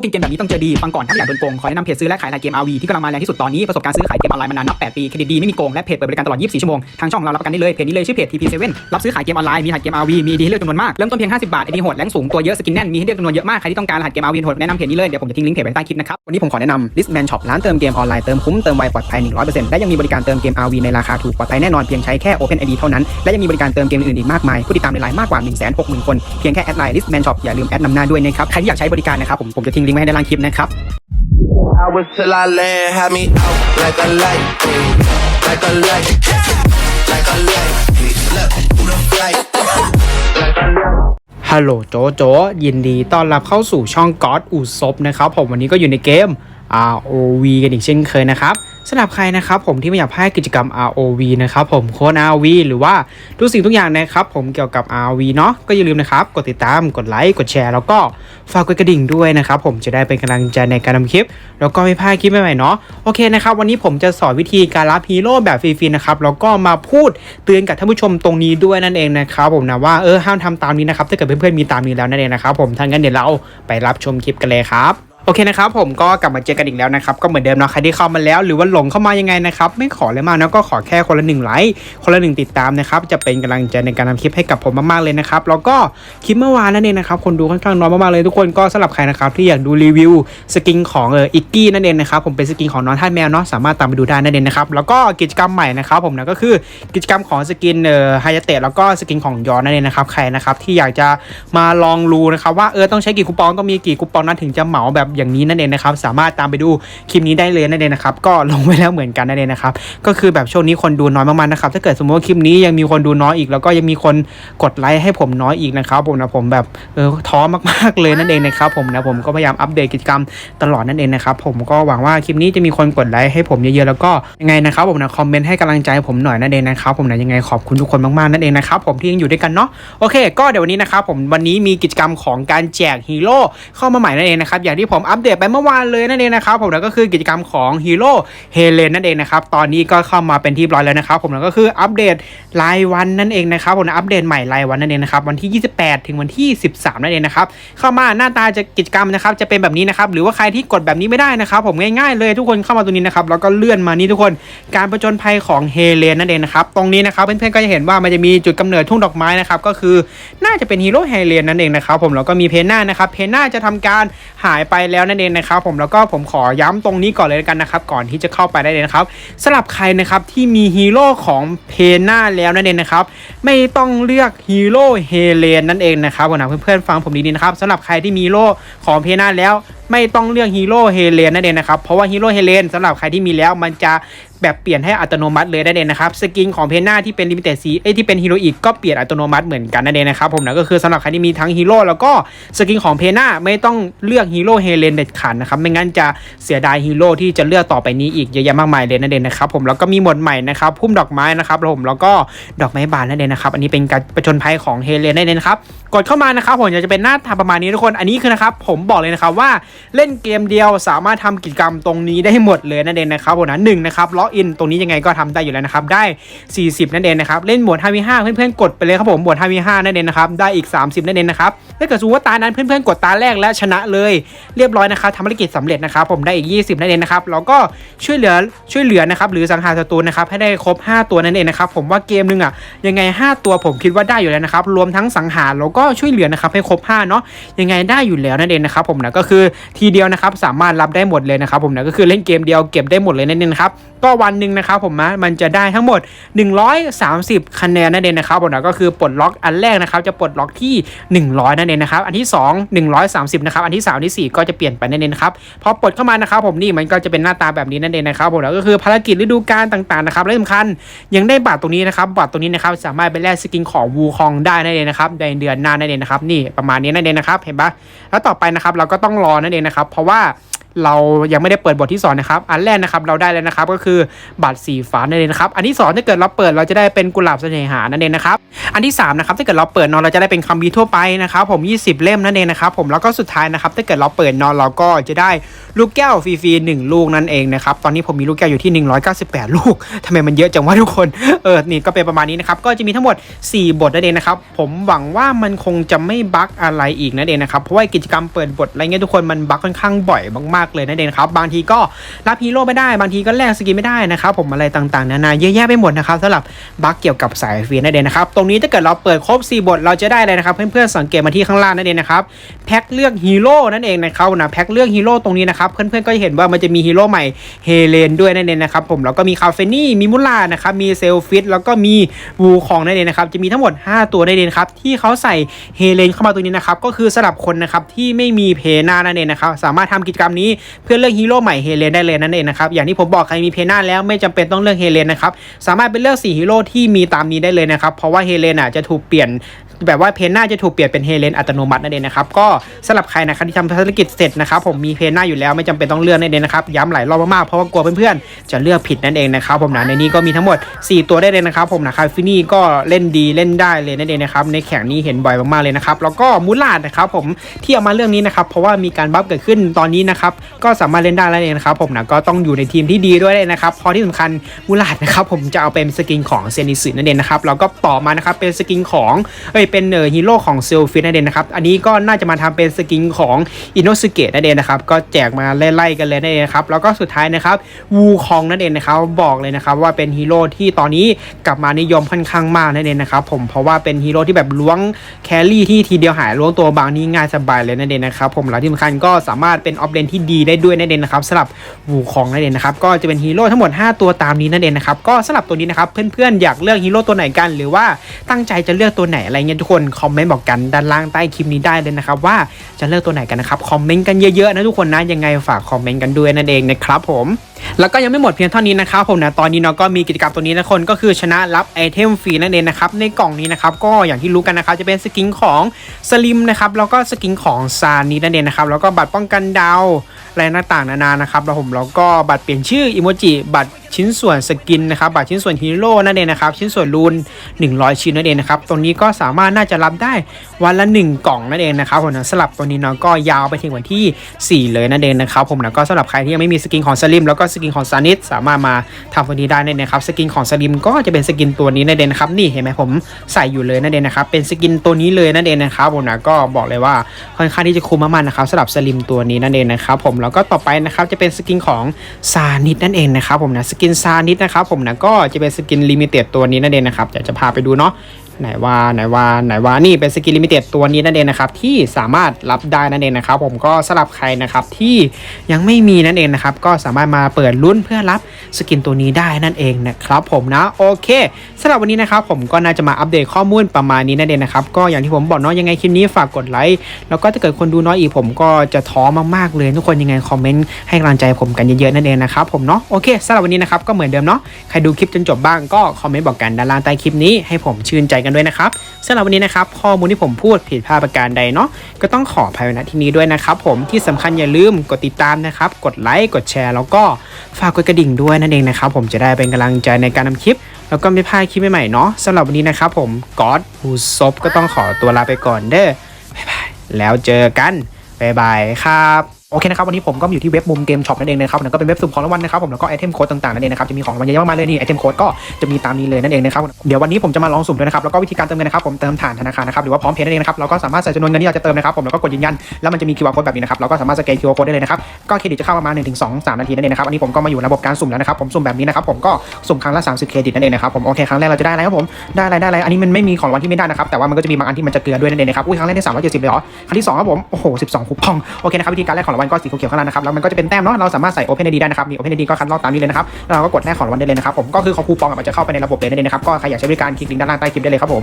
พวกกินเกมแบบนี้ต้องเจอดีฟังก่อนถ้าอยากโดนโกงขอแนะนำเพจซื้อและขายรายเกม RV ที่กำลังมาแรงที่สุดตอนนี้ประสบการณ์ซื้อขายเกมออนไลน์มานานนับ 8 ปีเครดิตดีไม่มีโกงและเพจเปิดบริการตลอด 24 ชั่วโมงทางช่องเรารับประกันได้เลยเพจนี้เลยชื่อเพจ TP7 รับซื้อขายเกมออนไลน์มีหัสเกม RV มีดีให้เลือกจำนวนมากเริ่มต้นเพียง 50 บาทไอดีโหดแรงสูงตัวเยอะสกินแน่นมีให้เลือกจำนวนเยอะมากใครที่ต้องการรหัสเกม RV โหดแนะนำเพจนี้เลยเดี๋ยวผมจะทิ้งลิงก์เพจไว้ใต้คลิปนะครับวันนี้ผมขอแนะนำ Listman Shop ร้านเติมเกมออนไลน์เติมคุ้มเติมไวปลอดภัย100%และยังมีบริการเติมเกม RV ในราคาถูกปลอดภัยแน่นอนเพียงใช้แค่ Open ID เท่านั้นและยังมีบริการเติมเกมอื่นอีกมากมายผู้ติดตามในไลน์มากกว่า160,000คนเพียงแค่แอดไลน์ Listman Shop อย่าลืมแอดนำหน้าด้วยนะครับใครที่อยากใช้บริการนะครับผมผมจะทิ้งลิงก์ไว้ให้ด้านล่างคลิปนะครับ Hours till I land, had me out like a light, mm, like a light, like a light. Look, who the flight? Like a light. ฮัลโหลโจโจยินดีต้อนรับเข้าสู่ช่องก๊อตอูซบนะครับ ผมวันนี้ก็อยู่ในเกม ROV กันอีกเช่นเคยนะครับ สำหรับใครนะครับผมที่ไม่อยากพลาดกิจกรรม ROV นะครับผมโค้ด ROV หรือว่าทุกสิ่งทุกอย่างนะครับผมเกี่ยวกับ ROV เนาะก็อย่าลืมนะครับกดติดตามกดไลค์กดแชร์แล้วก็ฝากกดกระดิ่งด้วยนะครับผมจะได้เป็นกำลังใจในการทำคลิป แล้วก็ไม่พลาดคลิปใหม่ๆเนาะโอเคนะครับวันนี้ผมจะสอนวิธีการรับฮีโร่แบบฟรีๆนะครับแล้วก็มาพูดเตือนกับท่านผู้ชมตรงนี้ด้วยนั่นเองนะครับผมนะว่าเออห้ามทำตามนี้นะครับถ้าเกิดเพื่อนๆมีตามนี้แล้วนั่นเองนะครับผมถ้างั้นเดี๋ยวเราไปรับชมคลิปกันเลยครับ อเคนะครับผมก็กลับมาเจอกันอีกแล้วนะครับก็เหมือนเดิมเนาะใครที่เข้ามาแล้วหรือว่าหลงเข้ามายังไงนะครับไม่ขอเลยมากนะก็ขอแค่คนละหนึ่งไลค์คนละหนึ่งติดตามนะครับจะเป็นกำลังใจในการทำคลิปให้กับผมมากๆเลยนะครับแล้วก็คลิปเมื่อวานนั่นเองนะครับคนดูค่อนข้างน้อยมากๆเลยทุกคนก็สำหรับใครนะครับที่อยากดูรีวิวสกินของเอออิกกี้นั่นเองนะครับผมเป็นสกินของน้องท่านแมวเนาะสามารถตามไปดูได้นั่นเองนะครับแล้วก็กิจกรรมใหม่นะครับผมนะก็คือกิจกรรมของสกินเอ่อไฮยาเตะแล้วก็สกินของยอนนั่นเองนะครับใครนะครับที่อยากจะมาลองรู้นะครับว่าเออต้องใช้กี่คูปองต้องมีกี่คูปองนั้นถึงจะเหมาแบบอย่างนี้นั่นเองนะครับสามารถตามไปดูคลิปนี้ได้เลยนั่นเองนะครับก็ลงไว้แล้วเหมือนกันนั่นเองนะครับก็คือแบบช่วงนี้คนดูน้อยมากๆนะครับถ้าเกิดสมมติว่าคลิปนี้ยังมีคนดูน้อยอีก แล้วก็ยังมีคนกดไลค์ให้ผมน้อยอีกนะครับผมนะผมแบบเออท้อมากๆเลยนั่นเองนะครับผมนะผมก็พยายามอัปเดตกิจกรรมตลอดนั่นเองนะครับผมก็หวังว่าคลิปนี้จะมีคนกดไลค์ให้ผมเยอะๆแล้วก็ยังไงนะครับผมนะคอมเมนต์ให้กำลังใจผมหน่อยนั่นเองนะครับผมนะยังไงขอบคุณทุกคนมากๆนั่นเองนะครับผมที่ยังอยู่ด้วยกันเนาะโอเค ก็เดี๋ยววันนี้นะครับผมวันนี้มีกิจกรรมของการแจกฮีโร่เข้ามาใหม่นั่นเองนะครับอย่างที่ผมอัปเดตไปเมื่อวานเลยนั่นเองนะครับผมนะก็คือกิจกรรมของฮีโร่เฮเลนนั่นเองนะครับตอนนี้ก็เข้ามาเป็นที่ร้อยแล้วนะครับผมนะก็คืออัปเดตรายวันนั่นเองนะครับผมอัปเดตใหม่รายวันนั่นเองนะครับวันที่ 28 ถึงวันที่ 13 นั่นเองนะครับเข้ามาหน้าตาจะกิจกรรมนะครับจะเป็นแบบนี้นะครับหรือว่าใครที่กดแบบนี้ไม่ได้นะครับผมง่ายๆเลยทุกคนเข้ามาตรงนี้นะครับแล้วก็เลื่อนมานี่ทุกคนการประจนภัยของเฮเลนนั่นเองนะครับตรงนี้นะครับเพื่อนๆก็จะเห็นว่ามันจะมีจุดกำเนิดทุ่งดอกไม้นะครับก็คือน่าจะเป็นฮีโร่เฮเลนนั่นเองนะครับผมแล้วก็มีเพนน่านะครับเพนน่าจะทำการหายไปแล้วนั่นเองนะครับผมแล้วก็ผมขอย้ำตรงนี้ก่อนเลยกันนะครับก่อนที่จะเข้าไปได้เลยนะครับสำหรับใครนะครับที่มีฮีโร่ของเพนน่าแล้วนั่นเองนะครับไม่ต้องเลือกฮีโร่เฮเลนนั่นเองนะครับผมนะเพื่อนๆฟังผมดีๆนะครับสำหรับใครที่มีโร่ของเพน่าแล้ว ไม่ต้องเลือกฮีโร่เฮเลนนั่นเองนะครับ เพราะว่าฮีโร่เฮเลนสำหรับใครที่มีแล้วมันจะแบบเปลี่ยนให้อัตโนมัติเลยนั่นเองนะครับ สกินของเพนนาที่เป็นลิมิเต็ดซีเอ้ที่เป็นฮีโร่อีกก็เปลี่ยนอัตโนมัติเหมือนกันนั่นเองนะครับผมนะก็คือสำหรับใครที่มีทั้งฮีโร่แล้วก็สกินของเพนนาไม่ต้องเลือกฮีโร่เฮเลนเด็ดขาดนะครับไม่งั้นจะเสียดายฮีโร่ที่จะเลือกต่อไปนี้อีกเยอะแยะมากมายเลยนั่นเองนะครับผมแล้วก็มีหมวดใหม่นะครับพุ่มดอกไม้นะครับผมแล้วก็ดอกไม้บานนั่นเองนะครับอันนี้เป็นการประจนภัยของเฮเลนนั่นเองครับกดเข้ามานะครับผมจะเป็นหน้าตาประมาณนี้ทุกคนอันนี้คือนะครับผมบอกเลยนะครับว่าเล่นเกมเดียวสามารถทำกิจกรรมตรงนี้ได้หมดเลยนั่นเองนะครับผมนะหนึ่งนะครับล็อกอินตรงนี้ยังไงก็ทำได้อยู่แล้วนะครับได้ 40 นั่นเองนะครับเล่นหมวด 5v5 เพื่อนๆกดไปเลยครับผมหมวด 5v5 นั่นเองนะครับได้อีก 30 นั่นเองนะครับถ้าเกิดสมมติว่าตานั้นเพื่อนๆกดตาแรกและชนะเลย เรียบร้อยนะครับทำภารกิจสำเร็จนะครับผมได้อีก 20 นั่นเองนะครับแล้วก็ช่วยเหลือช่วยเหลือนะครับหรือสังหารศัตรูนะครับให้ได้ครบ 5 ตัวนั่นเองนะครับผมว่าเกมนึงอะยังไง 5 ตัวผมคิดว่าได้อยู่แล้วนะครับรวมทั้งสังหารแล้วก็ช่วยเหลือนะครับให้ครบ5เนาะยังไงได้อยู่แล้วนั่นเองนะครับผมนะก็คือทีเดียวนะครับสามารถรับได้หมดเลยนะครับผมนะก็คือเล่นเกมเดียวเก็บได้หมดเลยนั่นเองนครับ ก็วันหนึ่งนะครับผมนะมันจะได้ทั้งหมด 130 คะแนนนั่นเองนะครับผมนะก็คือปลดล็อกอันแรกนะครับจะปลดล็อกที่ 100 นั่นเองนะครับอันที่ 2 130 นะครับอันที่3อันที่ 4 ก็จะเปลี่ยนไปนั่นเองครับพอปลดเข้ามานะครับผมนี่มันก็จะเป็นหน้าตาแบบนี้นั่นเองนะครับผมนะก็คือภารกิจฤดูกาลต่างๆนะครับและสำคัญยังได้บัตรตรงนี้นะครับบัตรตรงนี้นะครับสามารถไปแลกสกินของวูคองได้นั่นเองนะครับในเดือนหน้านั่นเองนะครับนี่ประมาณนี้นั่นเองนะครับเห็นปะแล้วต่อไปนะครับเราก็ต้องรอนั่นเองนะครับเพราะว่า เรายังไม่ได้เปิดบทที่สองนะครับ อันแรกนะครับเราได้แล้วนะครับก็คือบัตรสีฟ้านั่นเองนะครับ อันที่สองถ้าเกิดเราเปิดเราจะได้เป็นกุหลาบเสน่หานั่นเองนะครับ อันที่สามนะครับถ้าเกิดเราเปิดนอนเราจะได้เป็นคัมภีร์ทั่วไปนะครับผม 20 เล่มนั่นเองนะครับผมแล้วก็สุดท้ายนะครับถ้าเกิดเราเปิดนอนเราก็จะได้ลูกแก้วฟรีๆหนึ่งลูกนั่นเองนะครับ ตอนนี้ผมมีลูกแก้วอยู่ที่ 198 ลูกทำไมมันเยอะจังวะทุกคน เออ นี่ก็เป็นประมาณนี้นะครับ ก็จะมีทั้งหมด 4 บทนั่นเองนะครับ ผมหวังว่ามันคงจะไม่บั๊กอะไรอีกนั่นเองนะครับ เพราะว่ากิจกรรมเปิดบทอะไรเงี้ยทุกคนมันบั๊กค่อนข้างบ่อยมากๆเลยนั่นเองครับ บางทีก็รับฮีโร่ไม่ได้ บางทีก็แลกสกินไม่ได้นะครับผมอะไรต่างๆนานาเยอะแยะไปหมดนะครับสำหรับบั๊กเกี่ยวกับสายฟรีนั่นเองนะครับ ตรงนี้ถ้าเกิดเราเปิดครบ 4 บทเราจะได้เลยนะครับ เพื่อนๆสังเกตมาที่ข้างล่างนั่นเองนะครับแพ็คเลือกฮีโร่นั่นเองนะครับนะแพ็คเลือกฮีโร่ตรงนี้นะครับเพื่อนๆก็จะเห็นว่ามันจะมีฮีโร่ใหม่เฮเลนด้วยนั่นเองนะครับผมแล้วก็มีคาเฟนี่มีมุลานะครับมีเซลฟิตแล้วก็มีวูคองนั่นเองนะครับจะมีทั้งหมด 5 ตัวนั่นเองครับที่เขาใส่เฮเลนเข้ามาตรงนี้นะครับก็คือสำหรับคนนะครับที่ไม่มีเพนานั่นเองนะครับสามารถทำกิจกรรมนี้เพื่อเลือกฮีโร่ใหม่เฮเลนได้เลยนั่นเองนะครับอย่างที่ผมบอกใครมีเพน่าแล้วไม่จำเป็นต้องเลือกเฮเลนนะครับสามารถไปเลือก4ฮีโร่ที่มีตามนี้ได้เลยนะครับเพราะว่าเฮเลนอะจะถูกเปลี่ยน แบบว่าเพนหน้าจะถูกเปลี่ยนเป็นเฮเลนอัตโนมัตินั่นเองนะครับก็สำหรับใครนะครับที่ทำภารกิจเสร็จนะครับผมมีเพนหน้าอยู่แล้วไม่จำเป็นต้องเลือกนั่นเองนะครับย้ำหลายรอบมากๆเพราะว่ากลัวเพื่อนๆจะเลือกผิดนั่นเองนะครับผมนะในนี้ก็มีทั้งหมด 4 ตัวได้เลยนะครับผมนะคาฟินี่ก็เล่นดีเล่นได้เลยนั่นเองนะครับในแข่งนี้เห็นบ่อยมากๆเลยนะครับแล้วก็มูลาดนะครับผมที่เอามาเรื่องนี้นะครับเพราะว่ามีการบัฟเกิดขึ้นตอนนี้นะครับก็สามารถเล่นได้แล้วเองนะครับผมนะก็ต้องอยู่ในทีมที่ดีด้วยเลยนะครับพอที่สำคัญมูลาดนะครับผมจะเอาเป็นสกินของเซนิสึนั่นเองนะครับแล้วก็ต่อมานะครับเป็นสกินของเอ้ยเป็นเออฮีโร่ของเซลฟิตนั่นเองนะครับ อันนี้ก็น่าจะมาทำเป็นสกินของอินโนสเกตนั่นเองนะครับ ก็แจกมาไล่ๆกันเลยนั่นเองครับ แล้วก็สุดท้ายนะครับวูคองนั่นเองนะครับ บอกเลยนะครับว่าเป็นฮีโร่ที่ตอนนี้กลับมานิยมค่อนข้างมากนั่นเองนะครับผม เพราะว่าเป็นฮีโร่ที่แบบล้วงแครี่ที่ทีเดียวหายล้วงตัวบางนี่ง่ายสบายเลยนั่นเองนะครับผม แล้วที่สำคัญก็สามารถเป็นออฟเลนที่ดีได้ด้วยนั่นเองนะครับสำหรับวูคองนั่นเองนะครับ ก็จะเป็นฮีโร่ทั้งหมด 5 ตัวตามนี้นั่นเองนะครับ ก็สำหรับตัวนี้นะครับเพื่อนๆอยากเลือกฮีโร่ตัวไหนกัน หรือว่าตั้งใจจะเลือกตัวไหนอะไรเงี้ยทุกคนคอมเมนต์บอกกันด้านล่างใต้คลิปนี้ได้เลยนะครับว่าจะเลือกตัวไหนกันนะครับคอมเมนต์กันเยอะๆนะทุกคนนะยังไงฝากคอมเมนต์กันด้วยนั่นเองนะครับผมแล้วก็ยังไม่หมดเพียงเท่านี้นะครับผมนะตอนนี้เนาะก็มีกิจกรรมตัวนี้นะคนก็คือชนะรับไอเทมฟรีนั่นเองนะครับในกล่องนี้นะครับก็อย่างที่รู้กันนะครับจะเป็นสกินของสลิมนะครับแล้วก็สกินของซานีนั่นเองนะครับแล้วก็บัตรป้องกันดาวอะไรต่างๆนานานะครับแล้วผมแล้วก็บัตรเปลี่ยนชื่ออิโมจิบัตร ชิ้นส่วนสกินนะครับบัตรชิ้นส่วนฮีโร่นั่นเองนะครับชิ้นส่วนรูน100 ชิ้นนั่นเองนะครับตรงนี้ก็สามารถน่าจะรับได้วันละ 1 กล่องนั่นเองนะครับผมนะสลับตัวนี้เนาะก็ยาวไปถึงวันที่ 4 เลยนั่นเองนะครับผมนะก็สำหรับใครที่ยังไม่มีสกินของสลิมแล้วก็สกินของซานิสสามารถมาทำตัวนี้ได้นั่นเองครับสกินของสลิมก็จะเป็นสกินตัวนี้นั่นเองนะครับนี่เห็นไหมผมใส่อยู่เลยนั่นเองนะครับเป็นสกินตัวนี้เลยนั่นเองนะครับผมนะก็บอกเลยว่าค่อนข้างที่จะคุ้มมากๆนะครับสำหรับสลิมตัวนี้นั่นเองนะครับผมแล้วก็ต่อไปนะครับจะเป็นสกินของซานิสนั่นเองนะครับผมนะสกินซานิดนะครับผมนะก็จะเป็นสกินลิมิเต็ดตัวนี้นั่นเองนะครับเดี๋ยวจะพาไปดูเนาะ ไหนว่าไหนว่าไหนว่านี่เป็นสกินลิมิเต็ดตัวนี้นั่นเองนะครับที่สามารถรับได้นั่นเองนะครับ ผมก็สำหรับใครนะครับที่ยังไม่มีนั่นเองนะครับก็สามารถมาเปิดลุ้นเพื่อรับสกินตัวนี้ได้นั่นเองนะครับผมนะโอเคสำหรับวันนี้นะครับผมก็น่าจะมาอัปเดตข้อมูลประมาณนี้นั่นเองนะครับก็อย่างที่ผมบอกเนาะยังไงคลิปนี้ฝากกดไลค์แล้วก็ถ้าเกิดคนดูน้อยอีกผมก็จะท้อมากๆเลย ทุกคนยังไงคอมเมนต์ให้กำลังใจผมกันเยอะๆนั่นเองนะครับผมเนาะโอเคสำหรับวันนี้นะครับก็เหมือนเดิมเนาะใครดูคลิปจนจบบ้างก็คอมเมนต์บอกกันด้านล่างใต้คลิปนี้ให้ผมชื่นใจกันด้วยนะครับสำหรับวันนี้นะครับข้อมูลที่ผมพูดผิดพลาดประการใดเนาะก็ต้องขออภัยณที่นี้ด้วยนะครับผมที่สำคัญอย่าลืมกดติดตามนะครับกดไลค์กดแชร์ แล้วก็ฝากกดกระดิ่งด้วยนั่นเองนะครับผมจะได้เป็นกำลังใจในการทำคลิป แล้วก็ไม่พลาดคลิปใหม่ๆเนาะสำหรับวันนี้นะครับผมก๊อตฮูซบก็ต้องขอตัวลาไปก่อนเด้อบ๊ายบายแล้วเจอกันบ๊ายบายครับ โอเคนะครับวันนี้ผมก็อยู่ที่เว็บมุมเกมช็อปนั่นเองนะครับแล้วก็เป็นเว็บสุ่มของรางวัลนะครับผมแล้วก็ไอเทมโค้ดต่างๆนั่นเองนะครับจะมีของรางวัลเยอะมากเลยนี่ไอเทมโค้ดก็จะมีตามนี้เลยนั่นเองนะครับเดี๋ยววันนี้ผมจะมาลองสุ่มด้วยนะครับแล้วก็วิธีการเติมเงินนะครับผมเติมผ่านธนาคารนะครับหรือว่าพร้อมเพย์นั่นเองนะครับเราก็สามารถใส่จำนวนเงินที่เราจะเติมนะครับผมแล้วก็กดยืนยันแล้วมันจะมี QR code แบบนี้นะครับเราก็สามารถสแกน QR code ได้เลยนะครับก็เครดิตจะเข้าประมาณ1-2 3นาทีนั่นเองนะครับอันนี้ผมก็มาอยู่ระบบการสุ่มแล้วนะครับผมสุ่มแบบนี้นะครับผมก็สุ่มครั้งละ30เครดิตนั่นเองนะครับผมโอเคครั้งแรกเราจะได้อะไรครับผมได้อะไรได้อะไรอันนี้มันไม่มีของรางวัลที่ไม่ได้นะครับแต่ว่ามันก็จะมีบางอันที่มันจะเกลือด้วยนั่นเองนะครับอุ้ยครั้งแรกได้370เลยเหรอครั้งที่สองครับผมโอ้โห12คูปองโอเคนะครับวิธีการแลกของวัลก็สีเขียวข้างล่างนะครับแล้วมันก็จะเป็นแต้มเนาะเราสามารถใส่ Open ID ได้นะครับมี Open ID ก็คัดลอกตามนี้เลยนะครับเราก็กดแลกของรางวัลได้เลยนะครับผมก็คือเขาคูปองมันจะเข้าไปในระบบเลยนั่นเองนะครับก็ใครอยากใช้บริการคลิกลิงก์ด้านล่างใต้คลิปได้เลยครับผม